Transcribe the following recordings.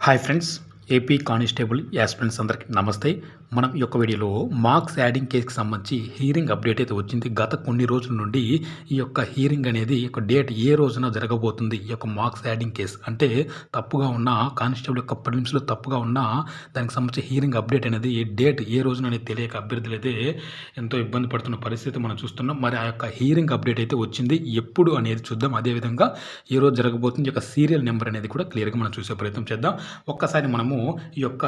Hi friends AP constable aspirants అందరికీ నమస్తే. మనం ఈ యొక్క వీడియోలో మార్క్స్ యాడింగ్ కేసుకి సంబంధించి హీరింగ్ అప్డేట్ అయితే వచ్చింది. గత కొన్ని రోజుల నుండి ఈ యొక్క హీరింగ్ అనేది ఈ యొక్క డేట్ ఏ రోజున జరగబోతుంది? ఈ యొక్క మార్క్స్ యాడింగ్ కేసు అంటే తప్పుగా ఉన్న కానిస్టేబుల్ యొక్క ప్రిలిమ్స్లో తప్పుగా ఉన్న దానికి సంబంధించి హీరింగ్ అప్డేట్ అనేది డేట్ ఏ రోజున అనేది తెలియక అభ్యర్థులు అయితే ఎంతో ఇబ్బంది పడుతున్న పరిస్థితి మనం చూస్తున్నాం. మరి ఆ యొక్క హీరింగ్ అప్డేట్ అయితే వచ్చింది. ఎప్పుడు అనేది చూద్దాం. అదేవిధంగా ఏ రోజు జరగబోతుంది? ఈ యొక్క సీరియల్ నెంబర్ అనేది కూడా క్లియర్గా మనం చూసే ప్రయత్నం చేద్దాం. ఒక్కసారి మనము ఈ యొక్క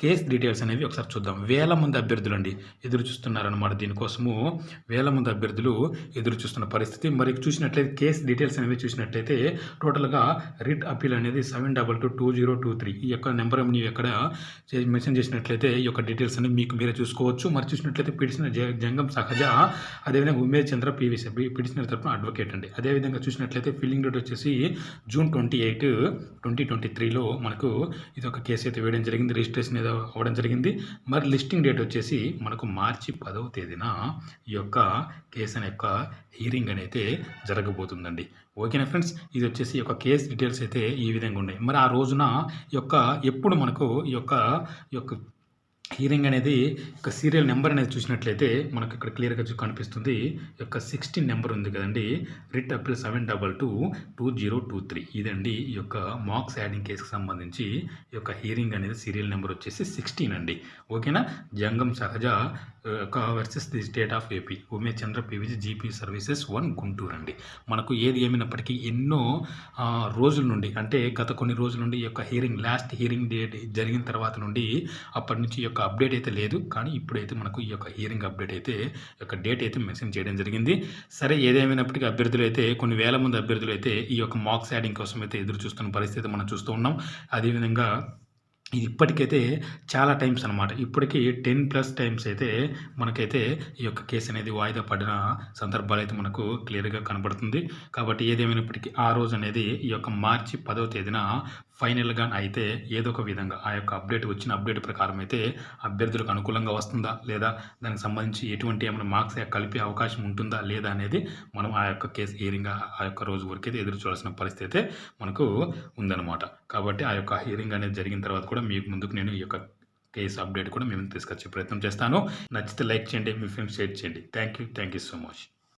కేస్ డీటెయిల్స్ అనేవి ఒకసారి చూద్దాం. వేల మంది అభ్యర్థులు అండి ఎదురు చూస్తున్నారన్నమాట దీనికోసము. వేల మంది అభ్యర్థులు ఎదురు చూస్తున్న పరిస్థితి. మరి చూసినట్లయితే కేస్ డీటెయిల్స్ అనేవి చూసినట్లయితే టోటల్గా రిట్ అపీల్ అనేది seven double two two zero two three ఈ యొక్క నెంబర్ నీవు ఎక్కడ మెన్షన్ చేసినట్లయితే ఈ యొక్క డీటెయిల్స్ అనేవి మీకు మీరే చూసుకోవచ్చు. మరి చూసినట్లయితే పిటిషనర్ జ- జంగం సహజ అదేవిధంగా ఉమేష్ చంద్ర పీవీసీ పిటిషనర్ తరఫున అడ్వకేట్ అండి. అదేవిధంగా చూసినట్లయితే ఫిల్లింగ్ డేట్ వచ్చేసి June twenty eight twenty twenty త్రీలో మనకు ఇది ఒక కేసు అయితే వేయడం జరిగింది రిజిస్ట్రేషన్ ఏదో అవ్వడం జరిగింది. మరి లిస్టింగ్ డేట్ వచ్చేసి మనకు మార్చి పదవ తేదీన ఈ యొక్క కేసు అనే యొక్క హీరింగ్ అనేది జరగబోతుందండి. ఓకేనా ఫ్రెండ్స్? ఇది వచ్చేసి ఈ యొక్క కేస్ డీటెయిల్స్ అయితే ఈ విధంగా ఉన్నాయి. మరి ఆ రోజున ఈ యొక్క ఎప్పుడు మనకు ఈ యొక్క ఈ యొక్క హీరింగ్ అనేది ఒక సీరియల్ నెంబర్ అనేది చూసినట్లయితే మనకు ఇక్కడ క్లియర్గా కనిపిస్తుంది. ఈ యొక్క సిక్స్టీన్ నెంబర్ ఉంది కదండి. Writ appeal seven double two two zero two three ఇదండి ఈ యొక్క మార్క్స్ యాడింగ్ కేసుకి సంబంధించి ఈ యొక్క హీరింగ్ అనేది సీరియల్ నెంబర్ వచ్చేసి సిక్స్టీన్ అండి. ఓకేనా? జంగం సహజ యొక్క versus the state of AP Umesh Chandra PVG GP services one Guntur అండి. మనకు ఏది ఏమైనప్పటికీ ఎన్నో రోజుల నుండి అంటే గత కొన్ని రోజుల నుండి ఈ యొక్క హీరింగ్ లాస్ట్ హీరింగ్ డేట్ జరిగిన తర్వాత నుండి అప్పటి నుంచి యొక్క అప్డేట్ అయితే లేదు. కానీ ఇప్పుడైతే మనకు ఈ యొక్క హీరింగ్ అప్డేట్ అయితే యొక్క డేట్ అయితే మెన్షన్ చేయడం జరిగింది. సరే ఏదేమైనప్పటికీ అభ్యర్థులు అయితే కొన్ని వేల మంది అభ్యర్థులు అయితే ఈ యొక్క మార్క్స్ యాడింగ్ కోసం అయితే ఎదురు చూస్తున్న పరిస్థితి మనం చూస్తూ ఉన్నాం. అదేవిధంగా ఇది ఇప్పటికైతే చాలా టైమ్స్ అనమాట ఇప్పటికీ టెన్ ప్లస్ టైమ్స్ అయితే మనకైతే ఈ యొక్క కేసు అనేది వాయిదా పడిన సందర్భాలు అయితే మనకు క్లియర్గా కనబడుతుంది. కాబట్టి ఏదేమైనప్పటికీ ఆ రోజు అనేది ఈ యొక్క మార్చి పదవ తేదీన ఫైనల్గా అయితే ఏదో ఒక విధంగా ఆ యొక్క అప్డేట్ వచ్చిన అప్డేట్ ప్రకారం అయితే అభ్యర్థులకు అనుకూలంగా వస్తుందా? లేదా దానికి సంబంధించి ఎటువంటి ఏమైనా మార్క్స్ కలిపే అవకాశం ఉంటుందా? లేదా అనేది మనం ఆ యొక్క కేసు హియరింగ్ ఆ యొక్క రోజు వరకు అయితే ఎదురు చూడాల్సిన పరిస్థితి అయితే మనకు ఉందన్నమాట. కాబట్టి ఆ యొక్క హియరింగ్ అనేది జరిగిన తర్వాత కూడా మీకు ముందుకు నేను ఈ యొక్క కేసు అప్డేట్ కూడా మేము తీసుకొచ్చే ప్రయత్నం చేస్తాను. నచ్చితే లైక్ చేయండి మీ ఫ్రెండ్స్ షేర్ చేయండి. Thank you thank you so much